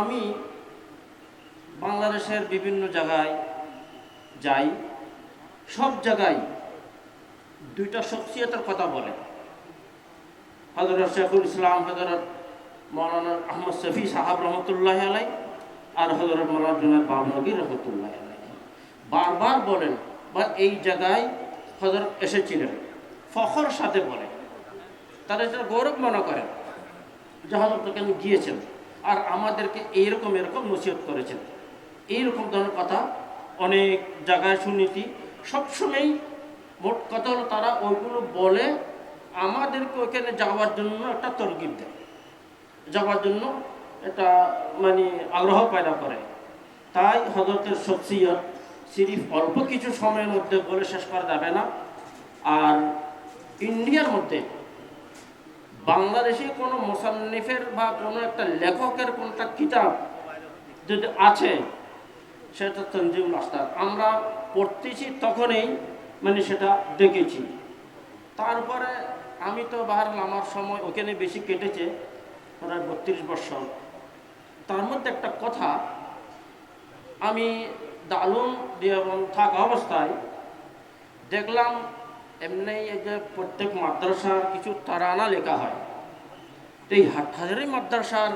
আমি বাংলাদেশের বিভিন্ন জায়গায় যাই, সব জায়গায় দুইটা শখসিয়তের কথা বলে। হজরত শেখুল ইসলাম হজরত মৌলানা আহমদ শফি সাহাব রহমতুল্লাহ আলাই আর হজরত মৌলানা জুনাদ বাবনগী রহমতুল্লাহ আলাই বারবার বলেন, বা এই জায়গায় হজরত এসেছিলেন। ফখর সাথে বলে। তারা এটা গৌরব মনে করেন যে হজরত ওখানে গিয়েছেন? আর আমাদেরকে এইরকম এরকম নসিহত করেছেন। এইরকম ধরনের কথা অনেক জায়গায় শুনেছি। সবসময়ই মোট কথা হলো তারা ওইগুলো বলে আমাদেরকে ওইখানে যাওয়ার জন্য একটা তরকিব দেয়। যাওয়ার জন্য এটা মানে আগ্রহ পয়দা করে। তাই হজরতের শখসিয়ত সিরিফ অল্প কিছু সময়ের মধ্যে বলে শেষ করা যাবে না। আর ইন্ডিয়ার মধ্যে বাংলাদেশে কোনো মোসান্নিফের বা কোনো একটা লেখকের কোনটা কিতাব যদি আছে, সেটা তঞ্জিমুল আস্তার আমরা পড়তেছি তখনই মানে সেটা দেখেছি। তারপরে আমি তো বাহার আমার সময় ওখানে বেশি কেটেছে, প্রায় বত্রিশ বছর। তার মধ্যে একটা কথা, আমি দালুম এবং থাকা অবস্থায় দেখলাম এমনি যে প্রত্যেক মাদ্রাসার কিছু তারানা লেখা হয়। তো এই হাটহাজারি মাদ্রাসার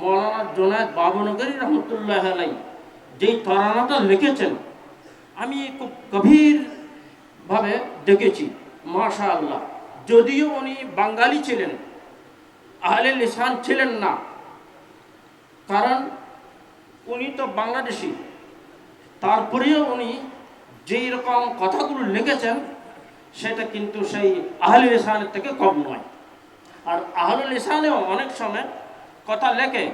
মৌলানা জোনায়দ বাবনগরী রহমতুল্লাহ আলাই যেই তারানাটা লিখেছেন, আমি খুব গভীরভাবে দেখেছি মাশা আল্লাহ যদিও উনি বাঙালি ছিলেন, আহলে লিসান ছিলেন না, কারণ উনি তো বাংলাদেশি। তারপরেও উনি যেই রকম কথাগুলো লিখেছেন সেটা কিন্তু সেই আহলে লিসানের থেকে কম নয়। আর আহলে লিসানেও অনেক সময় কথা লেখে,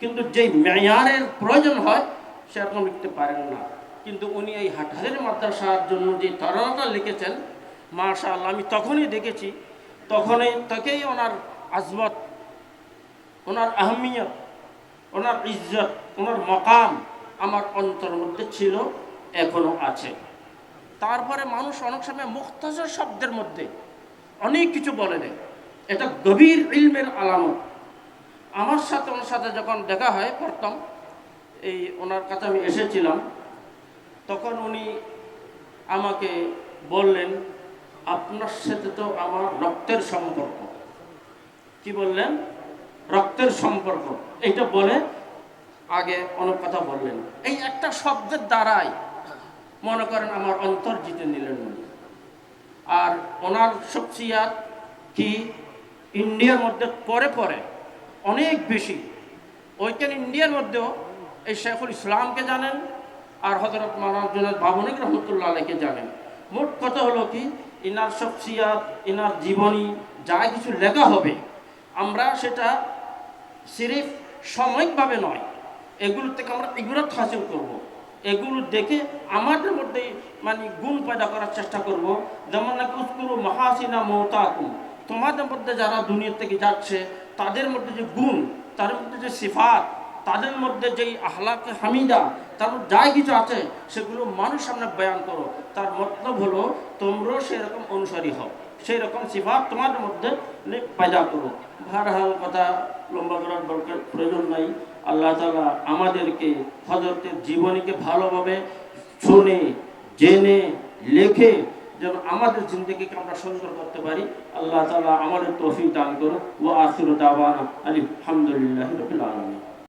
কিন্তু যেই মেয়ারের প্রয়োজন হয়, সেরকম লিখতে পারেন না। কিন্তু উনি এই হাটহাজের মাদ্রাসার জন্য যে তরণটা লিখেছেন মাশা আল্লাহ আমি তখনই দেখেছি, তখনই তাকেই ওনার আজমত, ওনার আহমিয়ত, ওনার ইজ্জত, ওনার মকাম আমার অন্তর মধ্যে ছিল, এখনও আছে। তারপরে মানুষ অনেক সময় মুক্তাজর শব্দের মধ্যে অনেক কিছু বলে দেয় এটা গভীর ইলমের আলামত। আমার সাথে, ওনার সাথে যখন দেখা হয়, প্রথম, এই ওনার কাছে আমি এসেছিলাম, তখন উনি আমাকে বললেন, আপনার সাথে তো আমার রক্তের সম্পর্ক। কি বললেন? রক্তের সম্পর্ক। এইটা বলে আগে অনেক কথা বললেন। এই একটা শব্দের দ্বারাই মনে করেন আমার অন্তর জিতে নিলেন উনি। আর ওনার শখসিয়াত কি ইন্ডিয়ার মধ্যে পরে পরে অনেক বেশি। ওইখানে ইন্ডিয়ার মধ্যেও এই শেখুল ইসলামকে জানেন আর হজরত জন্য বাবনিক রহমতুল্লাহ আলাইকে জানেন। মোট কথা হলো কি, ইনার শখসিয়াত, ইনার জীবনী, যা কিছু লেখা হবে, আমরা সেটা সিরিফ সাময়িকভাবে নয় এগুলো থেকে আমরা ইগুরত হাসিল করব। এগুলো দেখে আমাদের মধ্যে মানে গুণ পয়দা করার চেষ্টা করব। যেমন নাকি উস্কুরু মহাসিনা মৌতাকুম তোমাদের মধ্যে যারা দুনিয়া থেকে যাচ্ছে, তাদের মধ্যে যে গুণ, তাদের মধ্যে যে সিফাত, তাদের মধ্যে যেই আহ্লাক হামিদা, তার যাই কিছু আছে, সেগুলো মানুষ সামনে বয়ান করো। তার মতলব হলো, তোমরাও সেরকম অনুসারী হও। সেই রকম সিফাত তোমাদের মধ্যে পয়দা করো। ভার ভারহাল কথা লম্বা করার দরকার প্রয়োজন নাই। আল্লাহ তালা আমাদেরকে হজরতের জীবনীকে ভালোভাবে শুনে, জেনে, লেখে যেন আমাদের জিন্দগিকে আমরা সুন্দর করতে পারি। আল্লাহ তালা আমাদের তফিক দান করুন ও আসির দাওয়ানা আলহামদুলিল্লাহ রবিল আলমী